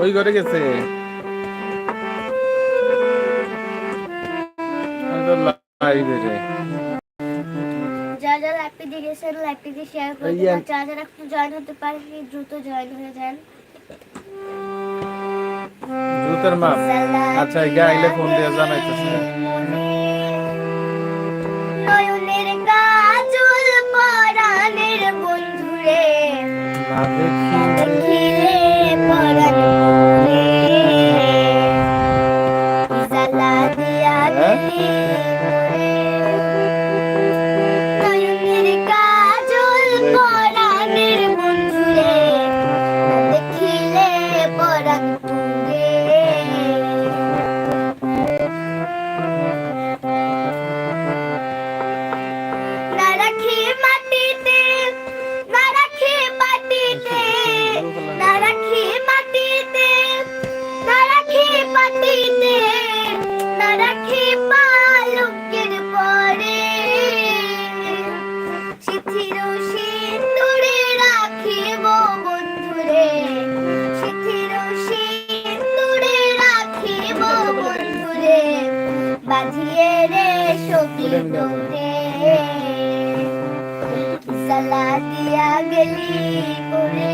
ওই ঘরে গেছে। শেয়ার একটু জয়েন হতে দ্রুত জয়েন হয়ে যান। আচ্ছা ফোন দিয়ে জানাইতেছে। রে সখী তোরে সালা দিয়া গলি পরে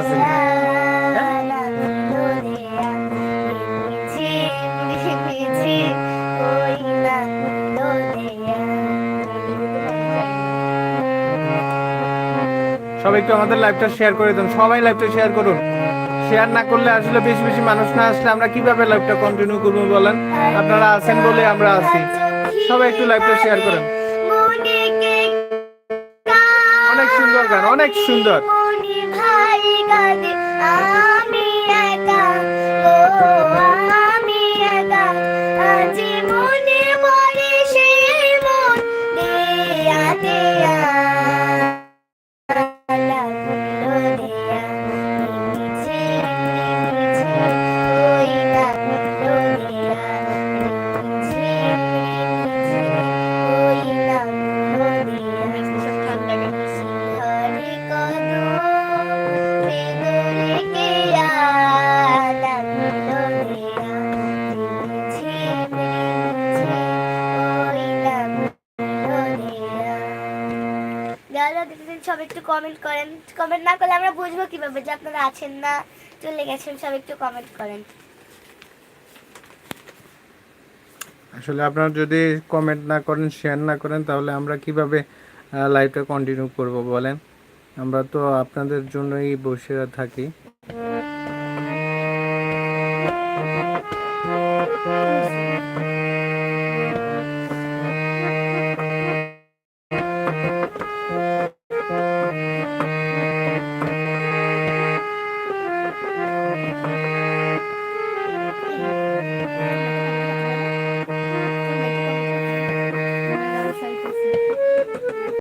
আছে সবাই একটু আমাদের লাইভটা শেয়ার করে দেন, সবাই লাইভটা শেয়ার করুন। শেয়ার না করলে আসলে বেশি বেশি মানুষ না আসলে আমরা কীভাবে লাইভটা কন্টিনিউ করব বলেন? আপনারা আছেন বলে আমরা আছি। সবাই একটু লাইভটা শেয়ার করেন। অনেক সুন্দর গান, অনেক সুন্দর। কাঁদে আমি দেখেছেন সব একটু কমেন্ট করেন। কমেন্ট না করলে আমরা বুঝব কীভাবে যে আপনারা আছেন না, চলে গেছেন, সব একটু কমেন্ট করেন। আসলে আপনারা যদি কমেন্ট না করেন শেয়ার না করেন, তাহলে আমরা কীভাবে লাইভটা কন্টিনিউ করব বলেন? আমরা তো আপনাদের জন্যই বসে থাকি।